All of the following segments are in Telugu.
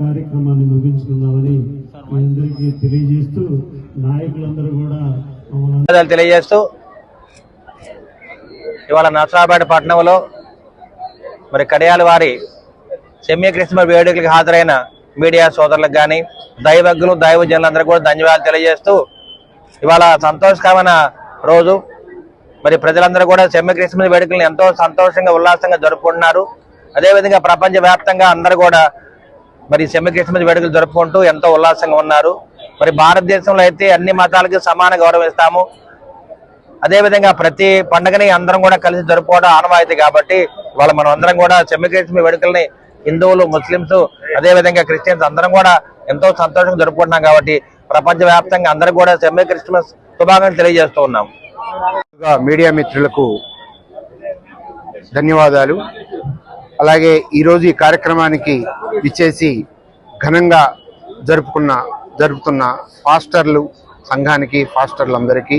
కార్యక్రమాన్ని ముగించుకుందామని మీ అందరికీ తెలియజేస్తూ నాయకులందరూ కూడా మమ్మల్ని తెలియజేస్తూ ఇవాళ నర్సరాపేట పట్టణంలో మరి కడియాల వారి సెమీ క్రిస్మస్ వేడుకలకు హాజరైన మీడియా సోదరులకు కానీ దైవజ్ఞులు దైవజనులందరూ కూడా ధన్యవాదాలు తెలియజేస్తూ ఇవాళ సంతోషకరమైన రోజు. మరి ప్రజలందరూ కూడా సెమీ క్రిస్మస్ వేడుకలను ఎంతో సంతోషంగా ఉల్లాసంగా జరుపుకుంటున్నారు. అదేవిధంగా ప్రపంచ వ్యాప్తంగా అందరూ కూడా మరి సెమీ వేడుకలు జరుపుకుంటూ ఎంతో ఉల్లాసంగా ఉన్నారు. మరి భారతదేశంలో అయితే అన్ని మతాలకి సమాన గౌరవిస్తాము. అదేవిధంగా ప్రతి పండుగని అందరం కూడా కలిసి జరుపుకోవడం ఆనవాయితీ కాబట్టి వాళ్ళ మనం అందరం కూడా సెమీ వేడుకల్ని హిందువులు ముస్లింస్ అదేవిధంగా క్రిస్టియన్స్ అందరం కూడా ఎంతో సంతోషంగా జరుపుకుంటున్నాం కాబట్టి ప్రపంచ వ్యాప్తంగా అందరూ కూడా సెమ్మె క్రిస్మస్ శుభాకాంక్షలు తెలియజేస్తూ ఉన్నాం. మీడియా మిత్రులకు ధన్యవాదాలు. అలాగే ఈరోజు ఈ కార్యక్రమానికి ఇచ్చేసి ఘనంగా జరుపుకున్న జరుపుతున్న ఫాస్టర్లు సంఘానికి ఫాస్టర్లందరికీ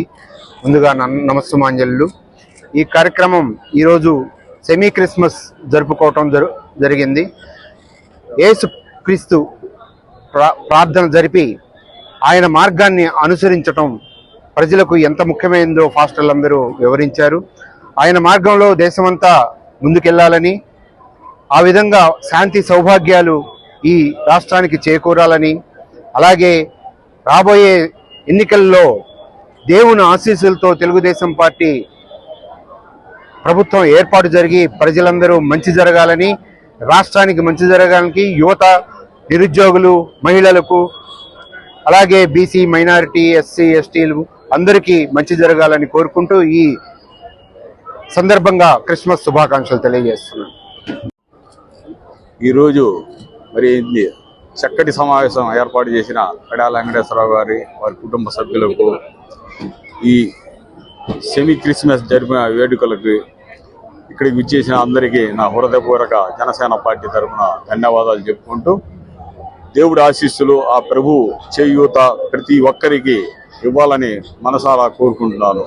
ముందుగా నన్- నమస్సుమాంజలు ఈ కార్యక్రమం ఈరోజు సెమీ క్రిస్మస్ జరుపుకోవటం జరు జరిగింది. ఏసు క్రీస్తు ప్రార్థన జరిపి ఆయన మార్గాన్ని అనుసరించటం ప్రజలకు ఎంత ముఖ్యమైనదో ఫాస్టర్లందరూ వివరించారు. ఆయన మార్గంలో దేశమంతా ముందుకెళ్ళాలని ఆ విధంగా శాంతి సౌభాగ్యాలు ఈ రాష్ట్రానికి చేకూరాలని అలాగే రాబోయే ఎన్నికల్లో దేవుని ఆశీస్సులతో తెలుగుదేశం పార్టీ ప్రభుత్వం ఏర్పాటు జరిగి ప్రజలందరూ మంచి జరగాలని రాష్ట్రానికి మంచి జరగాలని యువత నిరుద్యోగులు మహిళలకు అలాగే బీసీ మైనారిటీ ఎస్సీ ఎస్టీలు అందరికీ మంచి జరగాలని కోరుకుంటూ ఈ సందర్భంగా క్రిస్మస్ శుభాకాంక్షలు తెలియజేస్తున్నాను. ఈరోజు మరి ఇది చక్కటి సమావేశం ఏర్పాటు చేసిన కడాల వెంకటేశ్వరరావు గారి వారి కుటుంబ సభ్యులకు ఈ సెమీ క్రిస్మస్ జరిపిన వేడుకలకు ఇక్కడికి విచ్చేసిన అందరికీ నా హృదయపూర్వక జనసేన పార్టీ తరఫున ధన్యవాదాలు చెప్పుకుంటూ దేవుడి ఆశీస్సులు ఆ ప్రభు చేయూత ప్రతి ఒక్కరికి ఇవ్వాలని మనసారా కోరుకుంటున్నాను.